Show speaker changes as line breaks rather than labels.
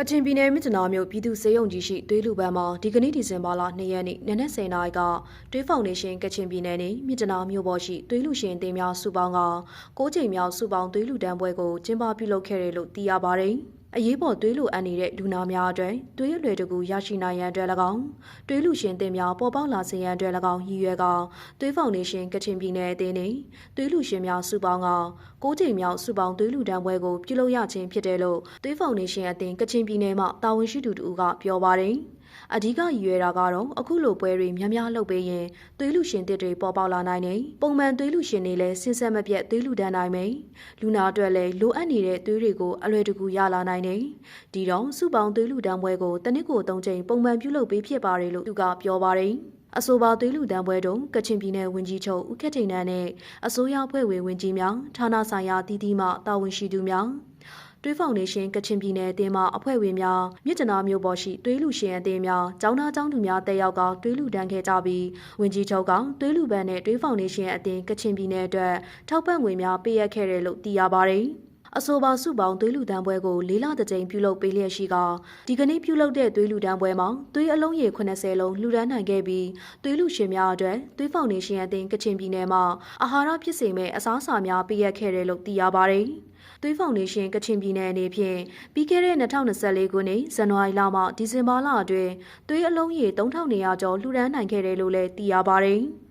ကချင်ပြည်နယ်မြစ်တနာမြို့ပြည်သူ့စေယုံကြီးရှိသွေးလူပန်းမှာဒီကနေ့ဒီဇင်ဘာလ2ရက်နေ့နနက်10:00နာရီကသွေးဖောင်ဒေးရှင်းကချင်ပြည်နယ်နေမြစ်တနာမြို့ပေါ်ရှိသွေးလူရှင်အသင်းများစုပေါင်းက9ချိန်မြောက်စုပေါင်းသွေးလူတန်းပွဲကိုကျင်းပပြုလုပ်ခဲ့တယ်လို့သိရပါတယ်။ အရေးပေါ်သွေးလူအပ်နေတဲ့လူနာများအတွက်သွေးအလွယ်တကူရရှိနိုင်ရန်အတွက်၎င်းသွေးလူရှင်အသင်းများပေါ်ပေါက်လာစေရန်အတွက်၎င်းရည်ရွယ်ကသွေးဖောင်ဒေးရှင်းကချင်ပြည်နယ်အသင်းနေသွေးလူရှင်များစုပေါင်းက9ချိန်မြောက်စုပေါင်းသွေးလူတန်းပွဲကိုပြုလုပ်ရခြင်းဖြစ်တယ်လို့သွေးဖောင်ဒေးရှင်းအသင်းကချင်ပြည်နယ်မှတာဝန်ရှိသူတို့ကပြောပါတယ်။ အဓိကရည်ရွယ်တာကတော့အခုလိုပွဲတွေများများလုပ်ပေးရင်သွေးလူရှင်တစ်တွေပေါ်ပေါက်လာနိုင်တယ်။ပုံမှန်သွေးလူရှင်တွေလည်းစဉ်ဆက်မပြတ်သွေးလူတန်းနိုင်မယ်။လူနာအတွက်လည်းလိုအပ်နေတဲ့သွေးတွေကိုအလွယ်တကူရလာနိုင်တယ်။ဒီတော့စုပေါင်းသွေးလူတန်းပွဲကိုတနစ်ကို၃ချိန်ပုံမှန်ပြုလုပ်ပေးဖြစ်ပါတယ်လို့သူကပြောပါတယ်။အဆိုပါသွေးလူတန်းပွဲတုံကချင်ပြည်နယ်ဝန်ကြီးချုပ်ဦးခက်ထိန်နန်းနဲ့အစိုးရဖွဲ့ဝင်ဝန်ကြီးများဌာနဆိုင်ရာတည်တည်မှတာဝန်ရှိသူများ တွေးဖောင်ဒေးရှင်းကချင်ပြည်နယ်အသင်းမှအဖွဲ့ဝင်များမြစ်တနာမျိုးပေါ်ရှိတွေးလူရှင်အသင်းများကျောင်းသားကျောင်းသူများတက်ရောက်ကတွေးလူတန်းခဲ့ကြပြီးဝင်ကြီးချုပ်ကတွေးလူပန်းနဲ့တွေးဖောင်ဒေးရှင်းအသင်းကချင်ပြည်နယ်အတွက်ထောက်ပံ့ငွေများပေးအပ်ခဲ့တယ်လို့သိရပါတယ်။အဆိုပါစုပေါင်းသွေးလူတန်းပွဲကိုလေးလတစ်ကြိမ်ပြုလုပ်ပေးလျက်ရှိကဒီကနေ့ပြုလုပ်တဲ့သွေးလူတန်းပွဲမှာသွေးအလုံးရေ80လုံးလှူဒန်းနိုင်ခဲ့ပြီးသွေးလူရှင်များအတွက်သွေးဖောင်ဒေးရှင်းအသင်းကချင်ပြည်နယ်မှာအာဟာရဖြစ်စေမဲ့အစားအစာများပေးအပ်ခဲ့တယ်လို့သိရပါတယ်။ သွေးဖောင်ဒေးရှင်းကချင်ပြည်နယ်အနေဖြင့်ပြီးခဲ့တဲ့2024ခုနှစ်ဇန်နဝါရီလမှဒီဇင်ဘာလအတွင်းသွေးအလုံးရေ3200ကျော်လှူဒန်းနိုင်ခဲ့တယ်လို့လည်းသိရပါတယ်။